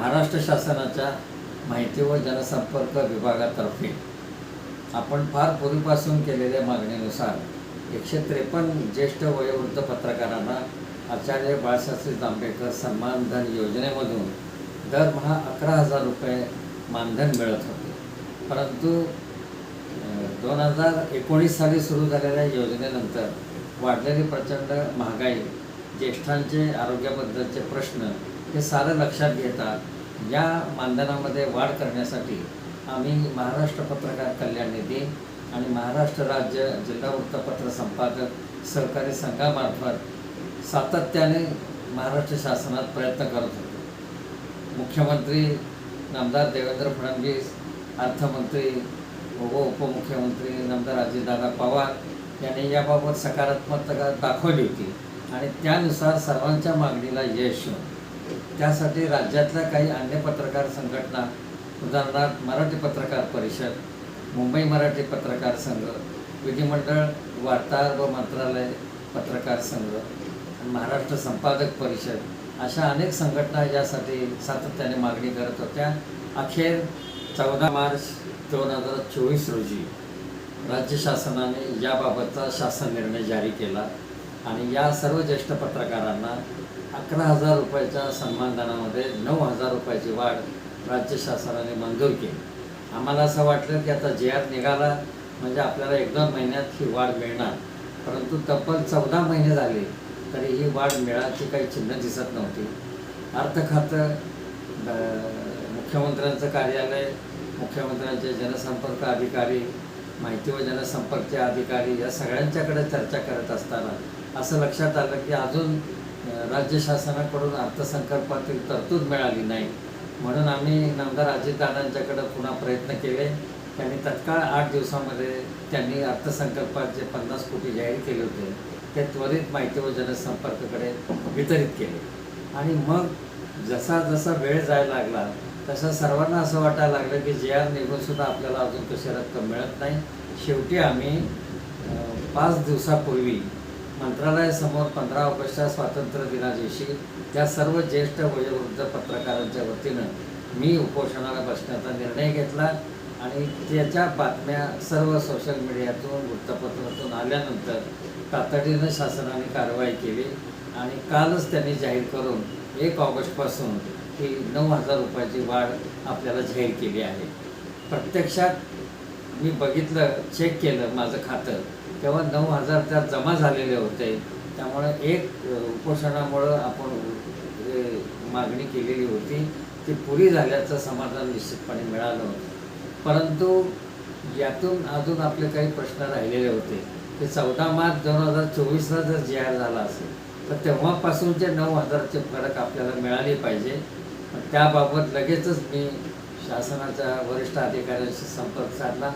महाराष्ट्र शासनाच्या माहिती व जनसंपर्क विभागातर्फे आपण फार पूर्वीपासून केलेल्या मागणीनुसार एकशे त्रेपन्न ज्येष्ठ वयोवृद्ध पत्रकारांना आचार्य बाळशास्त्री जांभेकर सन्मानधन योजनेमधून दरमहा अकरा हजार रुपये मानधन मिळत होते. परंतु दोन हजार एकोणीस साली सुरू झालेल्या योजनेनंतर वाढलेली प्रचंड महागाई ज्येष्ठांचे आरोग्याबद्दलचे प्रश्न हे सारं लक्षात घेता या मानधनामध्ये वाढ करण्यासाठी आम्ही महाराष्ट्र पत्रकार कल्याण निधी आणि महाराष्ट्र राज्य जिल्हा वृत्तपत्र संपादक सहकारी संघामार्फत सातत्याने महाराष्ट्र शासनात प्रयत्न करत होतो. मुख्यमंत्री नामदार देवेंद्र फडणवीस अर्थमंत्री व उपमुख्यमंत्री नामदार अजितदादा पवार यांनी याबाबत सकारात्मकता दाखवली होती आणि त्यानुसार सर्वांच्या मागणीला यश येऊन त्यासाठी राज्यातल्या काही अन्य पत्रकार संघटना उदाहरणार्थ मराठी पत्रकार परिषद मुंबई मराठी पत्रकार संघ विधिमंडळ वार्ताहर व मंत्रालय पत्रकार संघ महाराष्ट्र संपादक परिषद अशा अनेक संघटना यासाठी सातत्याने मागणी करत होत्या. अखेर चौदा मार्च दोन हजार चोवीस रोजी राज्य शासनाने याबाबतचा शासन निर्णय जारी केला. आणि या सर्व ज्येष्ठ पत्रकारांना अकरा हजार रुपयाच्या सन्मानधनामध्ये नऊ हजार रुपयाची वाढ राज्य शासनाने मंजूर केली. आम्हाला असं वाटलं की आता जे आर निघाला म्हणजे आपल्याला एक दोन महिन्यात ही वाढ मिळणार. परंतु तब्बल चौदा महिने झाले तरी ही वाढ मिळायची काही चिन्ह दिसत नव्हती. अर्थ खातं मुख्यमंत्र्यांचं कार्यालय मुख्यमंत्र्यांचे जनसंपर्क अधिकारी माहिती व जनसंपर्कचे अधिकारी या सगळ्यांच्याकडे चर्चा करत असताना असं लक्षात आलं की अजून राज्य शासनाकडून अर्थसंकल्पातील तरतूद मिळाली नाही. म्हणून आम्ही नामदार अजितदादांच्याकडं पुन्हा प्रयत्न केले. त्यांनी तत्काळ आठ दिवसामध्ये त्यांनी अर्थसंकल्पात जे पन्नास कोटी जाहीर केले होते ते त्वरित माहिती व जनसंपर्ककडे वितरित केले. आणि मग जसा जसा वेळ जायला लागला तसं सर्वांना असं वाटायला लागलं की जे आर निघूनसुद्धा आपल्याला अजून कशी रक्कम मिळत नाही. शेवटी आम्ही पाच दिवसापूर्वी मंत्रालयासमोर पंधरा ऑगस्टच्या स्वातंत्र्य दिना दिवशी त्या सर्व ज्येष्ठ वयोवृद्ध पत्रकारांच्या वतीनं मी उपोषणाला बसण्याचा निर्णय घेतला आणि त्याच्या बातम्या सर्व सोशल मीडियातून वृत्तपत्रातून आल्यानंतर तातडीनं शासनाने कारवाई केली आणि कालच त्यांनी जाहीर करून एक ऑगस्टपासून ही नऊ हजार रुपयाची वाढ आपल्याला जाहीर केली आहे. प्रत्यक्षात मी बघितलं चेक केलं माझं खातं. तेव्हा नऊ हजार त्यात जमा झालेले होते. त्यामुळे एक उपोषणामुळं आपण जे मागणी केलेली होती. ती पुरी झाल्याचं समाधान निश्चितपणे मिळालं होतं. परंतु यातून अजून आपले काही प्रश्न राहिलेले होते. ते चौदा मार्च दोन हजार चोवीसला जर जाहीर झाला असेल तर तेव्हापासूनचे नऊ हजारचे फरक आपल्याला मिळाले पाहिजे. त्याबाबत लगेचच मी शासनाच्या वरिष्ठ अधिकाऱ्यांशी संपर्क साधला.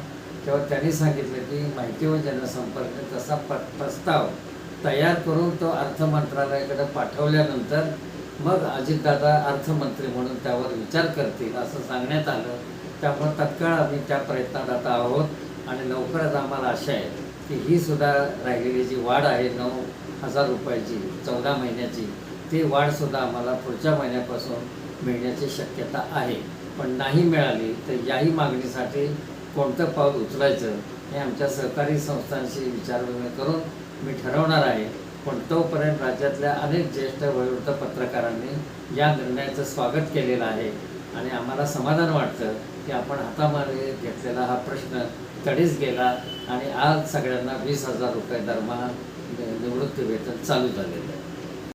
तेव्हा त्यांनी सांगितलं की माहिती व जनसंपर्क तसा प प्रस्ताव तयार करून तो अर्थ मंत्रालयाकडे पाठवल्यानंतर मग अजितदादा अर्थमंत्री म्हणून त्यावर विचार करतील असं सांगण्यात आलं. त्यामुळे तत्काळ आम्ही त्या प्रयत्नात आता आहोत आणि लवकरच आम्हाला आशा आहे की ही सुद्धा राहिलेली जी वाढ आहे नऊ हजार रुपयाची चौदा महिन्याची ती वाढसुद्धा आम्हाला पुढच्या महिन्यापासून मिळण्याची शक्यता आहे. पण नाही मिळाली तर याही मागणीसाठी कोणतं पाऊल उचलायचं हे आमच्या सहकारी संस्थांशी विचारविनिमय करून मी ठरवणार आहे. पण तोपर्यंत राज्यातल्या अनेक ज्येष्ठ वयोवृद्ध पत्रकारांनी या निर्णयाचं स्वागत केलेलं आहे. आणि आम्हाला समाधान वाटतं की आपण हातामध्ये घेतलेला हा प्रश्न तडीच गेला आणि आज सगळ्यांना वीस हजार रुपये दरमहा निवृत्ती वेतन चालू झालेलं आहे.